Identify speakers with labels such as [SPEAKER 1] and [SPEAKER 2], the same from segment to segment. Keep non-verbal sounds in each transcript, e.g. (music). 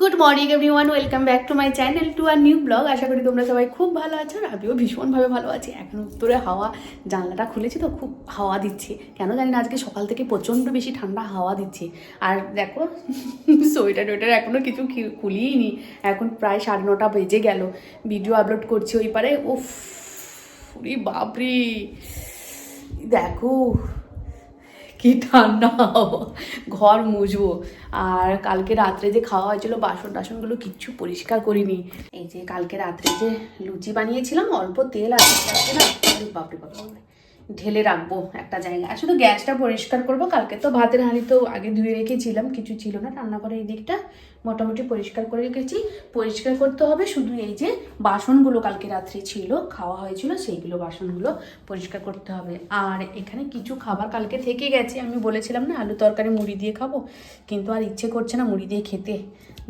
[SPEAKER 1] Good morning everyone welcome back to my channel to our new blog আশা করি তোমরা সবাই খুব ভালো আছো আর আমিও ভীষণভাবে ভালো আছি। এখন উত্তরে হাওয়া, জানলাটা খুলেছি তো খুব হাওয়া দিচ্ছে। কেন জানি না, আজকে সকাল থেকে প্রচণ্ড বেশি ঠান্ডা হাওয়া দিচ্ছে। আর দেখো, সোয়েটার টোয়েটার এখনও কিছু খি- খুলিই নি এখন প্রায় সাড়ে নটা বেজে গেল। ভিডিও আপলোড করছি ওই পারে। উরি বাপরি। দেখো কি ঠান্ডা হব ঘর মুজবো আর কালকে রাত্রে যে খাওয়া হয়েছিল, বাসন টাসনগুলো কিচ্ছু পরিষ্কার করিনি। এই যে কালকে রাত্রে যে লুচি বানিয়েছিলাম, অল্প তেল না, বাপরে বাপ, বাপরে। ঢেলে রাখব একটা জায়গায়। শুধু গ্যাসটা পরিষ্কার করব, কালকে তো ভাতের হাঁড়ি তো আগে ধুয়ে রেখেছিলাম, কিছু ছিল না রান্নাঘরের এই দিকটা মোটামুটি পরিষ্কার করে রেখেছি। পরিষ্কার করতে হবে, শুধু এই যে বাসনগুলো কালকে রাত্রে ছিল, খাওয়া হয়েছিল, সেইগুলো বাসনগুলো পরিষ্কার করতে হবে। আর এখানে কিছু খাবার কালকে থেকে গেছে, আমি বলেছিলাম না, আলু তরকারি মুড়ি দিয়ে খাব, কিন্তু আর ইচ্ছে করছে না মুড়ি দিয়ে খেতে।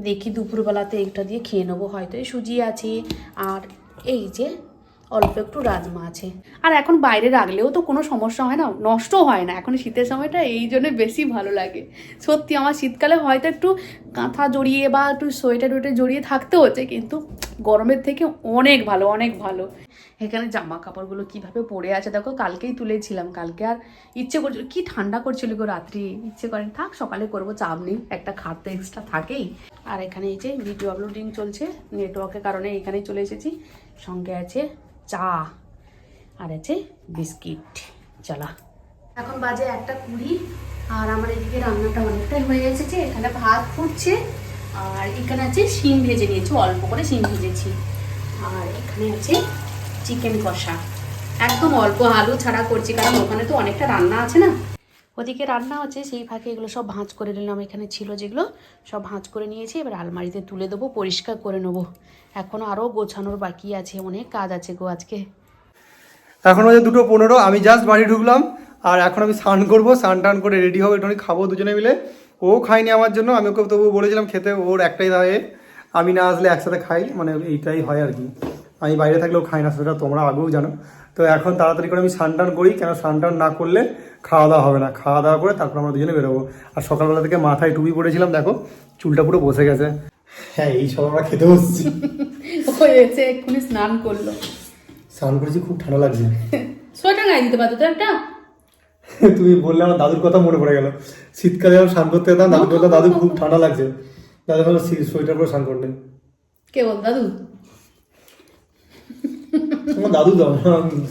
[SPEAKER 1] দেখি দুপুরবেলাতে এটা দিয়ে খেয়ে নেব, হয়তো সুজি আছে। আর এই যে অল্প একটু রাজমা আছে। আর এখন বাইরে রাখলেও তো কোনো সমস্যা হয় না নষ্ট হয় না। এখন শীতের সময়টা এই জন্য বেশি ভালো লাগে। সত্যি আমার শীতকালে হয়তো একটু কাঁথা জড়িয়ে বা একটু সোয়েটার ওয়েটার জড়িয়ে থাকতে হচ্ছে, কিন্তু গরমের থেকে অনেক ভালো অনেক ভালো। এখানে জামা কাপড়গুলো কীভাবে পরে আছে দেখো, কালকেই তুলেছিলাম। কালকে আর ইচ্ছে করছিল, কি ঠান্ডা করছিল গো রাত্রি? ইচ্ছে করেন থাক সকালে করব, চাপ নেই, একটা খাট তো এক্সট্রা থাকেই। আর এখানে এই যে ভিডিও আপলোডিং চলছে নেটওয়ার্কের কারণে এখানেই চলে এসেছি। সঙ্গে আছে চা আর আছে বিস্কিট। চলা। এখন বাজে একটা কুড়ি, আর আমার এদিকে রান্নাটা অনেকটাই হয়ে এসেছে। এখানে ভাত ফুটছে, আর এখানে আছে শিম ভেজে নিয়েছি, অল্প করে শিম ভেজেছি। আর এখানে আছে চিকেন কষা। একদম অল্প আলু ছাড়া করছি, কারণ ওখানে তো অনেকটা রান্না আছে না। ওদিকে রান্না আছে, সেই ফাঁকে এগুলো সব ভাঁজ করে নিলাম, এখানে ছিল যেগুলো, সব ভাঁজ করে নিয়েছি, এবার আলমারিতে তুলে দেবো, পরিষ্কার করে নেব। এখনও আরও গোছানোর বাকি আছে, অনেক কাজ আছে গো আজকে।
[SPEAKER 2] এখন হচ্ছে দুটো পনেরো, আমি জাস্ট বাড়ি ঢুকলাম, আর এখন আমি স্নান করব, স্নান টান করে রেডি হব একটু খাব দুজনে মিলে। ও খাইনি আমার জন্য, আমি ওকে তবু বলেছিলাম খেতে, ওর একটাই দাঁড়িয়ে আমি না আসলে একসাথে খাই মানে এইটাই হয় আর কি। আমি বাইরে থাকলেও খাই না সেটা তোমরা আগেও জানো। তো এখন তাড়াতাড়ি করে আমি স্নান টান করি কেন স্নান টান না করলে খাওয়া দাওয়া হবে না। খাওয়া দাওয়া করে তারপর আমরা দুজনে বেরোবো। আর সকালবেলা থেকে মাথায় টুপি পড়েছিলাম দেখো চুলটা পুরো বসে গেছে। হ্যাঁ এই সব আমরা খেতে বসছি
[SPEAKER 1] হয়েছে (laughs) এক্ষুনি স্নান করল।
[SPEAKER 2] স্নান করেছি খুব ঠান্ডা লাগছে। (laughs)
[SPEAKER 1] সোয়েটার গায়ে দিতে পারতো তো একটা? (laughs)
[SPEAKER 2] তুমি বললে আমার দাদুর কথা মনে পড়ে গেল। শীতকালে যখন স্নান করতে যেতাম দাদু বলতো দাদু খুব ঠান্ডা লাগছে। দাদু বলল সোয়েটার পরে স্নান করলেন
[SPEAKER 1] কে বল দাদু?
[SPEAKER 2] দাদু দাও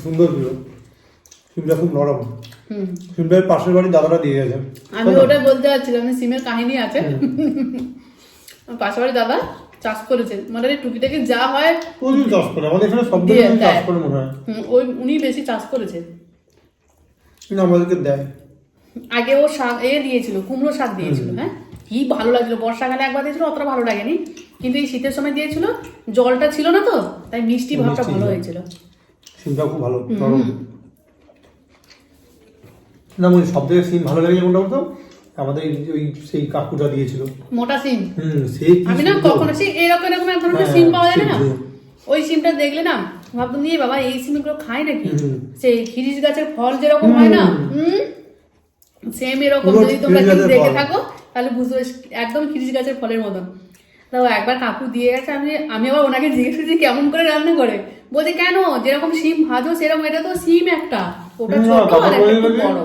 [SPEAKER 2] সুন্দর ছিল। সিমটা খুব নরম। সিমটার পাশের দিয়ে গেছে।
[SPEAKER 1] আমি ওটা বলতে চাচ্ছিলাম আমি সিমের কাহিনী আছে। পাশের দাদা চাষ করেছেন। মানে এই টুকি যা হয়
[SPEAKER 2] প্রচুর চাষ করে। আমাদের এখানে সব চাষ করে মনে হয়।
[SPEAKER 1] ওই উনি বেশি চাষ
[SPEAKER 2] কিন্তু আমাদেরকে দেয়।
[SPEAKER 1] আগে ও শাক এ দিয়েছিল কুমড়ো শাক দিয়েছিল হ্যাঁ? কি ভালো লাগছিল বর্ষাকালে একবার দিয়েছিল অতটা ভালো লাগেনি। কিন্তু এই শীতের সময় দিয়েছিল জলটা ছিল না তো তাই মিষ্টি ভাবটা ভালো হয়েছিল।
[SPEAKER 2] খুব ভালো না মানে সব থেকে সিম ভালো বলতো আমাদের ওই সেই কাকুটা দিয়েছিল।
[SPEAKER 1] মোটা সিম?
[SPEAKER 2] হুম সেই
[SPEAKER 1] আমি না কখনো সেই এরকম এরকম এক ধরনের
[SPEAKER 2] হ্যাঁ,
[SPEAKER 1] সিম পাওয়া যায় না। ওই সিমটা দেখলে না ভাবতাম নিয়ে বাবা এই সিমগুলো খায় নাকি? সেই খিরিস গাছের ফল যেরকম হয় না? হুম। সেম এরকম যদি তোমরা দেখে থাকো তাহলে বুঝতে পারছি, একদম খিরিস গাছের ফলের মতন। তো একবার কাকু দিয়ে গেছে আমি আমি আবার ওনাকে জিজ্ঞেস করছি কেমন করে রান্না করে? বলছে কেন? যেরকম সিম ভাজো সেরকম এটা তো সিম একটা। ওটা ছোট আর একটা বড়।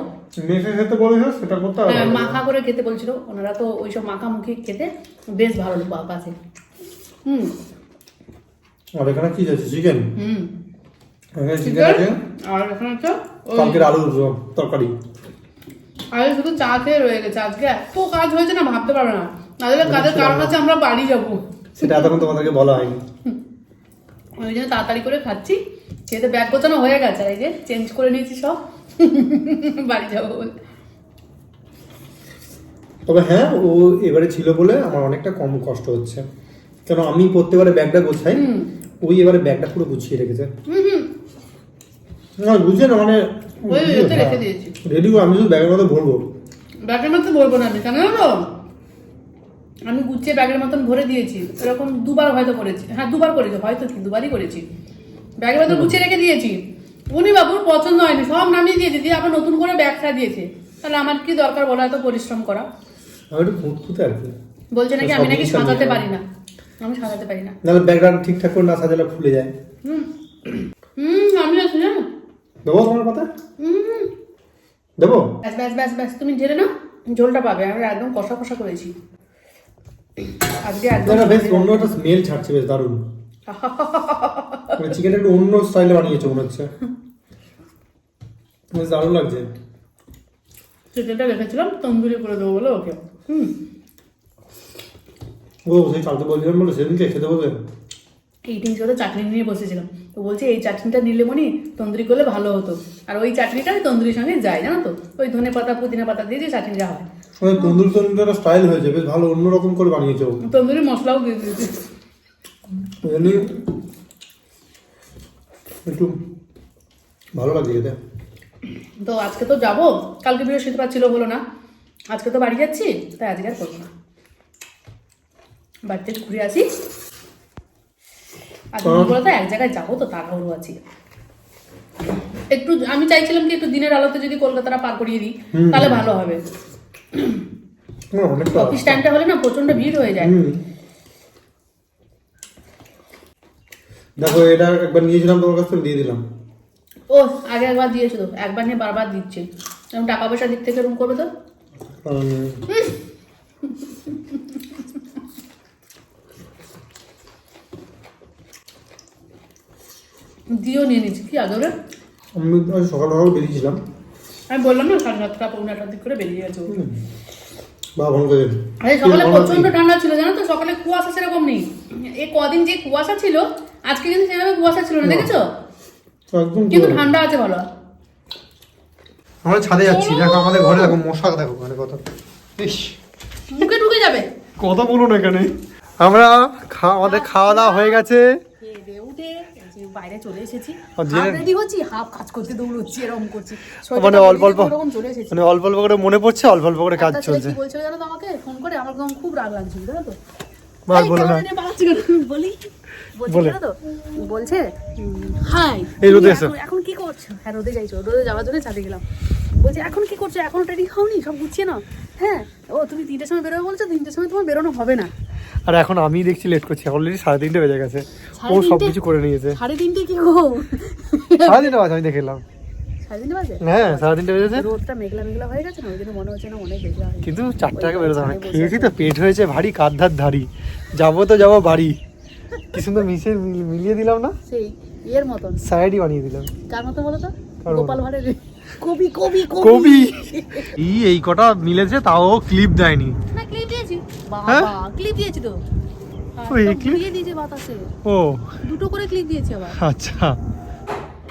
[SPEAKER 2] মেখে খেতে বলেছিল সেটা করতে হবে।
[SPEAKER 1] হ্যাঁ, মাখা করে খেতে বলছিল। ওনারা তো ওইসব মাখামুখি খেতে বেশ ভালো লোক আছে। হুম।
[SPEAKER 2] আর এখানে কি আছে? চিকেন
[SPEAKER 1] হুম।
[SPEAKER 2] এখানে চিকেন আছে।
[SPEAKER 1] আর এখানে
[SPEAKER 2] কালকের আলুর তরকারি।
[SPEAKER 1] আরে শুধু চা খেয়ে রয়ে গেছে আজকে। এত কাজ হয়েছে না ভাবতে পারবে না। তাদের কাজের কারণ আছে আমরা বাড়ি যাব।
[SPEAKER 2] সেটা এতক্ষণ তোমাদেরকে বলা হয়নি।
[SPEAKER 1] ওই জন্য তাড়াতাড়ি করে খাচ্ছি খেতে ব্যাগ গোছানো হয়ে গেছে এই যে চেঞ্জ করে নিয়েছি সব। বাড়ি যাব বলে।
[SPEAKER 2] তবে হ্যাঁ ও এবারে ছিল বলে আমার অনেকটা কম কষ্ট হচ্ছে। কেন আমি প্রত্যেকবারে ব্যাগটা গোছাই। ওই এবারে ব্যাগটা পুরো গুছিয়ে রেখেছে।
[SPEAKER 1] হুম হুম।
[SPEAKER 2] না বুঝছে না মানে
[SPEAKER 1] ওই ওতে রেখে দিয়েছি।
[SPEAKER 2] রেডি আমি শুধু ব্যাগের মধ্যে ভরবো।
[SPEAKER 1] ব্যাগের মধ্যে ভরবো না আমি কেন জানো? আমি গুছিয়ে ব্যাগের মতন ভরে দিয়েছি। এরকম দুবার হয়তো করেছি। হ্যাঁ দুবার করেছি হয়তো কি দুবারই করেছি। ব্যাগের মধ্যে গুছিয়ে রেখে দিয়েছি। উনি বাবুর পছন্দ হয়নি সব নামিয়ে দিয়েছে দিয়ে আবার নতুন করে ব্যাগ দিয়েছে। তাহলে আমার কি দরকার বলো এত পরিশ্রম করা?
[SPEAKER 2] আমি একটু খুঁত আর কি।
[SPEAKER 1] বলছে নাকি আমি নাকি সাজাতে পারি না। আমি সাজাতে পারি না।
[SPEAKER 2] নাহলে ব্যাকগ্রাউন্ড ঠিকঠাক করে না সাজালে ফুলে যায়।
[SPEAKER 1] হুম। হুম আমি আছি জানো
[SPEAKER 2] দেবো তোমার কথা?
[SPEAKER 1] হুম
[SPEAKER 2] দেবো?
[SPEAKER 1] ব্যাস ব্যাস ব্যাস ব্যাস তুমি ঢেলে না ঝোলটা পাবে আমি একদম কষা কষা করেছি। আজকে একদম
[SPEAKER 2] বেশ অন্য একটা স্মেল ছাড়ছে বেশ দারুণ। মানে চিকেনটা একটু অন্য স্টাইলে বানিয়েছে মনে হচ্ছে। বেশ দারুণ লাগছে।
[SPEAKER 1] চিকেনটা রেখেছিলাম তন্দুরি করে দেবো বলে ওকে। হুম।
[SPEAKER 2] ও সেই কালকে বলছিলাম বলে সেদিনকে খেতে বলবে
[SPEAKER 1] এইটিং সাথে চাটনি নিয়ে বসেছিলাম। তো বলছে এই চাটনিটা নিলে মনি তন্দুরি করলে ভালো হতো। আর ওই চাটনিটা তন্দুরির সঙ্গে যায় জানো তো? ওই ধনে পাতা পুদিনা পাতা দিয়ে যে চাটনিটা হয়।
[SPEAKER 2] ওই তন্দুরি তন্দুরি স্টাইল হয়েছে বেশ ভালো অন্যরকম করে বানিয়েছে
[SPEAKER 1] তন্দুরি মশলাও দিয়ে দিয়েছি।
[SPEAKER 2] একটু ভালো লাগছে খেতে।
[SPEAKER 1] তো আজকে তো যাব কালকে বৃহস্পতিবার ছিল হলো না। আজকে তো বাড়ি যাচ্ছি তাই আজকে আর করব না। বাড়িতে ঘুরে আসি। আজকে বলতো এক জায়গায় যাব তো তাড়াহুড়ো আছি। একটু আমি চাইছিলাম কি একটু দিনের আলোতে যদি কলকাতাটা পার করিয়ে দিই তাহলে ভালো হবে। অফিস টাইমটা হলে না প্রচণ্ড ভিড় হয়ে যায়।
[SPEAKER 2] দেখো এটা একবার নিয়েছিলাম তোমার কাছ থেকে দিয়ে দিলাম।
[SPEAKER 1] ও আগে একবার দিয়েছে তো একবার নিয়ে বারবার দিচ্ছে। টাকা পয়সা দিক থেকে রুম করবে তো? দিয়েও নিয়ে নিচ্ছি। কি আগে ওরা?
[SPEAKER 2] আমি সকাল সকাল বেরিয়েছিলাম।
[SPEAKER 1] আমি বললাম না সাড়ে সাতটা পৌনে আটটার দিক করে বেরিয়ে গেছে
[SPEAKER 2] বা ফোন করে
[SPEAKER 1] আরে সকালে প্রচণ্ড ঠান্ডা ছিল জানো তো? সকালে কুয়াশা সেরকম নেই। এই কদিন যে কুয়াশা ছিল আজকে কিন্তু সেভাবে কুয়াশা ছিল না দেখেছ?
[SPEAKER 2] একদম
[SPEAKER 1] কিন্তু ঠান্ডা আছে ভালো।
[SPEAKER 2] আমরা ছাদে যাচ্ছি দেখো আমাদের ঘরে দেখো মশা দেখো মানে কত। ইস।
[SPEAKER 1] মুখে ঢুকে যাবে?
[SPEAKER 2] কথা বলুন এখানে। আমরা আমাদের খাওয়া দাওয়া হয়ে গেছে।
[SPEAKER 1] খেয়ে দিয়ে উঠে এই যে বাইরে চলে এসেছি।
[SPEAKER 2] আর জেনে-
[SPEAKER 1] হাফ রেডি হচ্ছি হাফ কাজ করতে দৌড়চ্ছি এরকম করছি।
[SPEAKER 2] মানে অল্প অল্প
[SPEAKER 1] চলে এসেছি।
[SPEAKER 2] মানে অল্প অল্প করে মনে পড়ছে অল্প অল্প করে কাজ চলছে।
[SPEAKER 1] কি বলছিল জানো তো আমাকে? ফোন করে আমার একদম খুব রাগ লাগছিল জানো তো? বলছে হাই
[SPEAKER 2] রোদে
[SPEAKER 1] এখন কি করছ? হ্যাঁ রোদে যাইছো রোদে যাওয়ার জন্য ছাদে গেলাম। বলছে এখন কি করছ? এখন রেডি হওনি? সব গুছিয়ে নাও। হ্যাঁ। ও তুমি তিনটের সময় বেরোবে বলছো? তিনটের সময় তোমার বেরোনো হবে না।
[SPEAKER 2] আর এখন আমি দেখছি লেট করছি। অলরেডি সাড়ে তিনটে বেজে গেছে। ও সব কিছু করে নিয়েছে।
[SPEAKER 1] সাড়ে তিনটে কি গো
[SPEAKER 2] সাড়ে তিনটে বাজে আমি দেখে এলাম।
[SPEAKER 1] সাড়ে তিনটে বাজে?
[SPEAKER 2] হ্যাঁ সাড়ে তিনটে বেজেছে।
[SPEAKER 1] রোদটা মেঘলা মেঘলা হয়ে গেছে না? ওই জন্য মনে হচ্ছে না অনেক বেজে
[SPEAKER 2] কিন্তু চারটে আগে বেরোতে হবে খেয়েছি তো পেট হয়েছে ভারী কাঁধার ধারি যাব তো যাব বাড়ি। কি সুন্দর মিশিয়ে মিলিয়ে দিলাম না?
[SPEAKER 1] সেই ইয়ের মতন।
[SPEAKER 2] সাইডই বানিয়ে দিলাম।
[SPEAKER 1] কার মতো বলো তো? গোপাল ভাড়ের। কবি কবি
[SPEAKER 2] কবি। ই এই কটা মিলেছে তাও ক্লিপ দেয়নি।
[SPEAKER 1] না ক্লিপ দিয়েছি।
[SPEAKER 2] হ্যাঁ?
[SPEAKER 1] বাবা ক্লিপ দিয়েছি তো? দিয়ে দিয়েছে বাতাসে।
[SPEAKER 2] ও।
[SPEAKER 1] দুটো করে ক্লিপ দিয়েছি আবার।
[SPEAKER 2] আচ্ছা।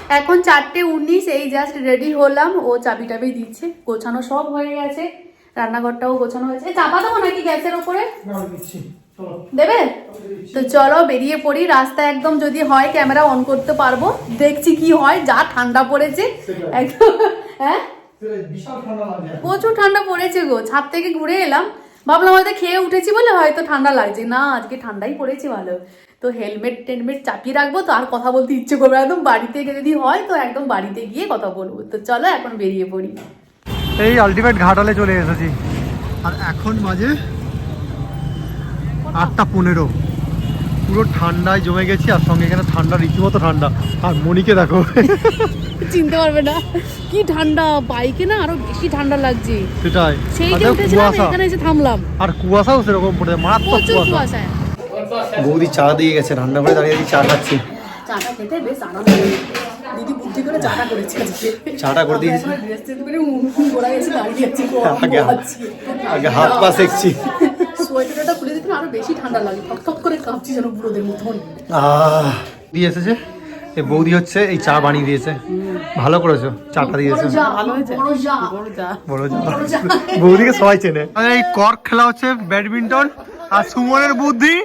[SPEAKER 1] এখন চারটে উনিশ এই জাস্ট রেডি হলাম। ও চাবি টাবি দিচ্ছে গোছানো সব হয়ে গেছে। রান্নাঘরটাও গোছানো হয়েছে। চাপা দেবো নাকি গ্যাসের ওপরে? দেবে? তো চলো বেরিয়ে পড়ি। রাস্তা একদম যদি হয় ক্যামেরা অন করতে পারব। দেখছি কি হয় যা ঠান্ডা পড়েছে। একদম হ্যাঁ?
[SPEAKER 2] বিশাল ঠান্ডা লাগে
[SPEAKER 1] প্রচুর ঠান্ডা পড়েছে গো। ছাদ থেকে ঘুরে এলাম। ভাবলাম হয়তো খেয়ে উঠেছি বলে হয়তো ঠান্ডা লাগছে। না আজকে ঠান্ডাই পড়েছে ভালো। তো হেলমেট টেলমেট চাপিয়ে রাখব তো আর কথা বলতে ইচ্ছে করবে একদম বাড়িতে গিয়ে যদি হয় তো একদম বাড়িতে গিয়ে কথা বলব। তো চলো এখন বেরিয়ে পড়ি।
[SPEAKER 2] এই আলটিমেট ঘাটালে চলে এসেছি। আর এখন বাজে আটটা পনেরো। পুরো ঠান্ডায় জমে গেছি আর সঙ্গে এখানে ঠান্ডা রীতিমতো ঠান্ডা। আর মনিকে দেখো।
[SPEAKER 1] চিনতে পারবে না। কি ঠান্ডা বাইকে না আরও বেশি ঠান্ডা লাগছে।
[SPEAKER 2] সেটাই।
[SPEAKER 1] সেই এখানে এসে থামলাম।
[SPEAKER 2] আর কুয়াশাও সেরকম পড়ে মারাত্মক
[SPEAKER 1] প্রচুর
[SPEAKER 2] কুয়াশা। বৌদি চা দিয়ে গেছে ঠান্ডা করে দাঁড়িয়ে চা খাচ্ছি।
[SPEAKER 1] চাটা খেতে বেশ হয়েছে। দিদি বুদ্ধি করে চাটা করেছে
[SPEAKER 2] চাটা করে দিয়েছি। আগে আগে হাত পা সেকছি।
[SPEAKER 1] সোয়েটারটা খুলে দিতে আরও বেশি ঠান্ডা লাগে। থক করে কাঁপছি যেন বুড়োদের মতন
[SPEAKER 2] দিয়ে এসেছে। এই বৌদি হচ্ছে এই চা বানিয়ে দিয়েছে। ভালো করেছ চাটা দিয়েছে। বৌদিকে সবাই চেনে। এই কর্ক খেলা হচ্ছে ব্যাডমিন্টন আর সুমনের বুদ্ধি।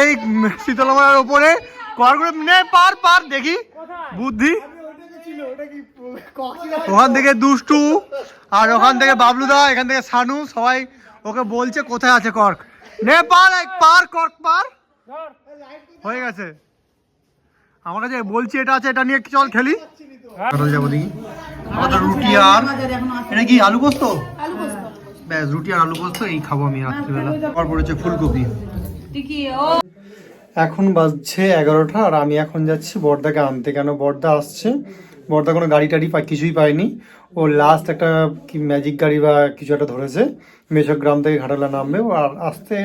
[SPEAKER 2] এই শীতলমার ওপরে কর্ক নে পার পার দেখি। বুদ্ধি। ওখান থেকে দুষ্টু আর ওখান থেকে বাবলুদা এখান থেকে সানু সবাই ওকে বলছে কোথায় আছে কর্ক? নে পার এক পার কর্ক পার। হয়ে গেছে। আমার কাছে বলছি এটা আছে এটা নিয়ে চল খেলি। যাব দেখি। আমাদের রুটি আর এটা কি আলু পোস্ত? ব্যাস রুটি আর আলু পোস্ত এই খাব আমি রাত্রিবেলা। তারপর পড়েছে ফুলকপি। এখন বাজছে এগারোটা আর আমি এখন যাচ্ছি বর্দাকে আনতে। কেন বর্দা আসছে? বর্দা কোনো গাড়ি টাড়ি কিছুই পায়নি ও লাস্ট একটা কি ম্যাজিক গাড়ি বা কিছু একটা ধরেছে। গ্রাম থেকে ঘাটালা নামবে। আর আসতে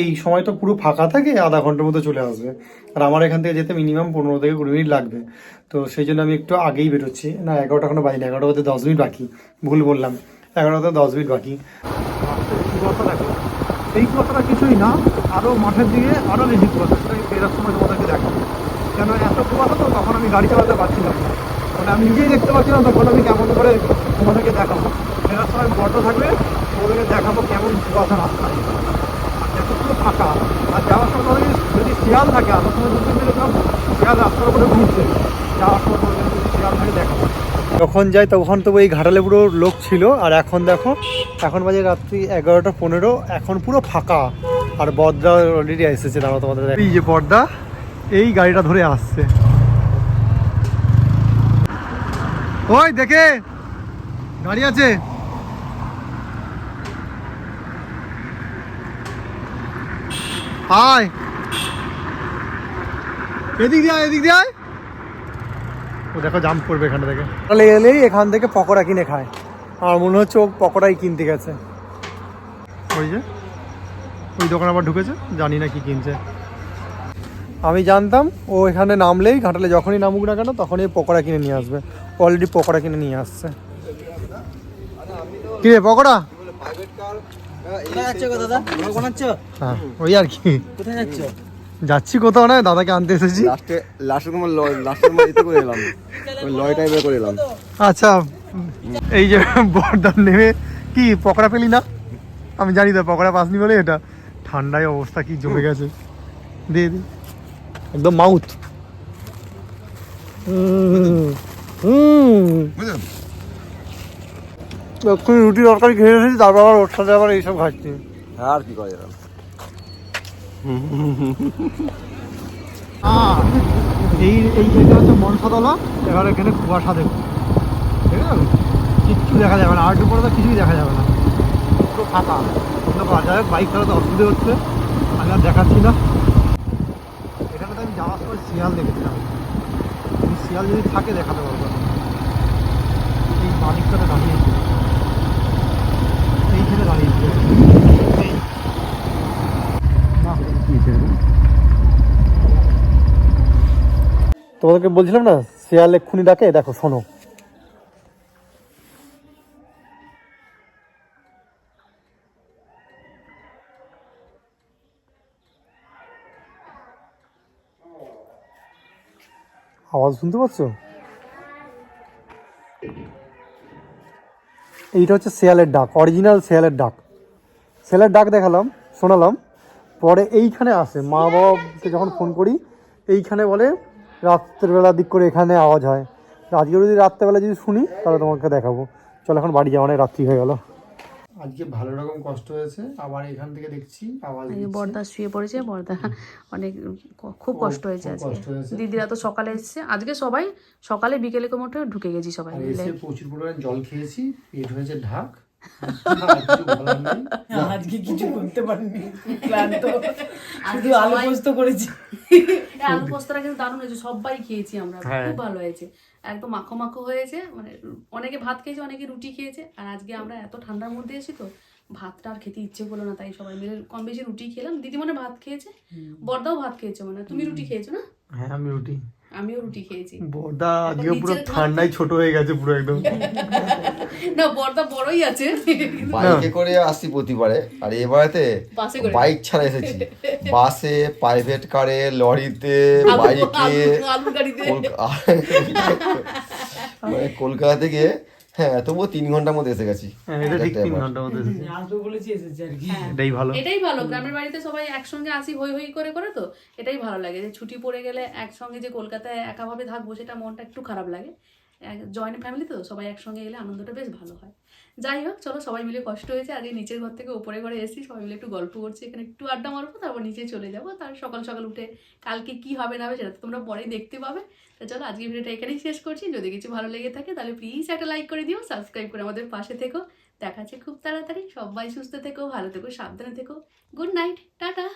[SPEAKER 2] এই সময় তো পুরো ফাঁকা থাকে, আধা ঘণ্টার মতো চলে আসবে। আর আমার এখান থেকে যেতে মিনিমাম পনেরো থেকে কুড়ি মিনিট লাগবে। তো সেই জন্য আমি একটু আগেই বেরোচ্ছি। না, এগারোটা এখনও বাজে না এগারোটা বাজে দশ মিনিট বাকি। ভুল বললাম। এগারোটা দশ মিনিট বাকি। দেখো এই কুয়াশাটা কিছুই না। আরও মাঠের দিকে আরও বেশি সেটা ফেরার সময় তোমাদেরকে দেখাবো। কেন এত কুয়াশা তো তখন আমি গাড়ি চালাতে পারছিলাম না। মানে আমি নিজেই দেখতে পাচ্ছিলাম তখন আমি কেমন করে তোমাদেরকে দেখাবো। ফেরার সময় বর্ড থাকবে ওদেরকে দেখাবো কেমন কুয়াশা রাস্তায় পুরো ফাঁকা। আর যাওয়ার সময় যদি শিয়াল থাকে আসার সময় দুটো দেখলাম শিয়াল রাস্তার উপরে ঘুরছে। যাওয়ার সময় তোমাদের যদি শিয়াল থাকে দেখাবো। যখন যাই তখন তো এই ঘাটালে পুরো লোক ছিল। আর এখন দেখো এখন বাজে রাত্রি এগারোটা পনেরো। এখন পুরো ফাঁকা। আর বদরা অলরেডি এসেছে দাঁড়া তোমাদের এই যে পর্দা এই গাড়িটা ধরে আসছে। ওই দেখে। গাড়ি আছে। আয়। এদিক দিয়ে আয় এদিক দিয়ে আয়। ও দেখো জাম্প করবে এখান থেকে তাহলে এলেই এখান থেকে পকোড়া কিনে খায়। আর মনে হচ্ছে ও পকোড়াই কিনতে গেছে। ওই যে ওই দোকান আবার ঢুকেছে জানি না কি কিনছে। আমি জানতাম ও এখানে নামলেই ঘাটালে যখনই নামুক না কেন তখনই পকোড়া কিনে নিয়ে আসবে। অলরেডি পকোড়া কিনে নিয়ে আসছে। কি রে পকোড়া হ্যাঁ ওই আর কি।
[SPEAKER 3] কোথায় যাচ্ছ?
[SPEAKER 2] যাচ্ছি কোথাও না দাদাকে আনতে এসেছি।
[SPEAKER 4] লাস্টে লাস্টে তোমার লয় লাস্টে তোমার ইতে করে এলাম। ওই লয় টাইপের করে এলাম।
[SPEAKER 2] আচ্ছা এই যে বর্দার নেমে কি পকোড়া পেলি না? আমি জানি তো পকোড়া পাসনি বলে এটা। ঠান্ডায় অবস্থা কি জমে গেছে। দিয়ে দি একদম মাউথ। এক্ষুনি রুটি তরকারি খেয়ে এসেছি তারপর আবার ওর সাথে আবার এইসব খাচ্ছি।
[SPEAKER 4] আর কি করে এলাম
[SPEAKER 2] এই এই জায়গা হচ্ছে মনসাতলা এবার এখানে কুয়াশা দেখো। ঠিক আছে? কিচ্ছু দেখা যাবে না আর একটু পরে তো কিছুই দেখা যাবে না। পুরো ফাঁকা। কোনো বাজার বাইক চালাতে অসুবিধা হচ্ছে আমি আর দেখাচ্ছি না এখানে তো আমি যাওয়ার সময় শিয়াল দেখেছিলাম। শিয়াল যদি থাকে দেখাতে পারব। এই মালিকটাতে দাঁড়িয়েছে এইখানে দাঁড়িয়েছে তোমাদেরকে বলছিলাম না, শিয়াল এক্ষুনি ডাকে? দেখো, শোনো। আওয়াজ শুনতে পাচ্ছ? এইটা হচ্ছে শেয়ালের ডাক অরিজিনাল শেয়ালের ডাক। শেয়ালের ডাক দেখালাম, শোনালাম। পরে এইখানে আসে, মা বাবাকে যখন ফোন করি, এইখানে বলে রাত্রেবেলা দিক করে এখানে আওয়াজ হয়। আজকে যদি রাত্রেবেলা যদি শুনি, তাহলে তোমাকে দেখাবো। চলো এখন বাড়ি যাওয়া অনেক রাত্রি হয়ে গেল। আজকে ভালো রকম কষ্ট হয়েছে। আবার এখান থেকে দেখছি আওয়াজ
[SPEAKER 1] এই বর্দা শুয়ে পড়েছে বর্দা অনেক খুব কষ্ট হয়েছে আজকে।
[SPEAKER 2] কষ্ট হয়েছে।
[SPEAKER 1] দিদিরা তো সকালে এসেছে। আজকে সবাই সকালে বিকেলে কোমোটে ঢুকে গেছি সবাই মিলে।
[SPEAKER 2] এসে প্রচুর পরিমাণে জল খেয়েছি পেট হয়েছে ঢাক।
[SPEAKER 3] আজকে কিছু করতে পারিনি ক্লান্ত। শুধু আলু পোস্ত করেছি।
[SPEAKER 1] আলু পোস্তটা কিন্তু দারুণ হয়েছে সবাই খেয়েছি আমরা
[SPEAKER 2] হ্যাঁ।
[SPEAKER 1] খুব ভালো হয়েছে। একদম মাখো মাখো হয়েছে মানে অনেকে ভাত খেয়েছে অনেকে রুটি খেয়েছে আর আজকে আমরা এত ঠান্ডার মধ্যে এসেছি তো ভাতটা আর খেতে ইচ্ছে করল না তাই সবাই মিলে কম বেশি রুটি খেলাম। দিদি মনে ভাত খেয়েছে বর্দাও ভাত খেয়েছে মানে তুমি রুটি খেয়েছো না?
[SPEAKER 2] হ্যাঁ আমি রুটি।
[SPEAKER 1] আমিও রুটি খেয়েছি।
[SPEAKER 2] বর্দা আজকে পুরো ঠান্ডায় ছোট হয়ে গেছে পুরো একদম।
[SPEAKER 1] না বর্দা বড়ই আছে।
[SPEAKER 4] বাইকে করে আসছি প্রতিবারে আর এবারেতে বাইক ছাড়া এসেছি। বাসে প্রাইভেট কারে লরিতে বাইকে। মানে কলকাতা থেকে হ্যাঁ তবুও তিন ঘণ্টার মধ্যে এসে গেছি।
[SPEAKER 2] হ্যাঁ, এটা ঠিক তিন ঘণ্টার মধ্যে এসেছি।
[SPEAKER 3] আসবে বলেছি এসেছে আর কি।
[SPEAKER 2] এটাই ভালো।
[SPEAKER 1] এটাই ভালো গ্রামের বাড়িতে সবাই একসঙ্গে আসি হই হই করে করে তো এটাই ভালো লাগে। যে ছুটি পড়ে গেলে একসঙ্গে যে কলকাতায় একাভাবে থাকব সেটা মনটা একটু খারাপ লাগে। জয়েন্ট ফ্যামিলি তো, সবাই একসঙ্গে এলে আনন্দটা বেশ ভালো হয়। যাই হোক, চলো সবাই মিলে কষ্ট হয়েছে আজকে নিচের ঘর থেকে উপরে ঘরে এসেছি, সবাই মিলে একটু গল্প করছি, এখানে একটু আড্ডা মারবো, তারপর নিচে চলে যাব। তার সকাল সকাল উঠে কালকে কি হবে না হবে সেটা তো তোমরা পরেই দেখতে পাবে। তো চলো আজকে ভিডিওটা এখানেই শেষ করছি। যদি কিছু ভালো লেগে থাকে, তাহলে প্লিজ একটা লাইক করে দিও সাবস্ক্রাইব করে আমাদের পাশে থেকো। দেখাচ্ছে খুব তাড়াতাড়ি। সবাই সুস্থ থেকো, ভালো থেকো, সাবধানে থেকো। Good night tata!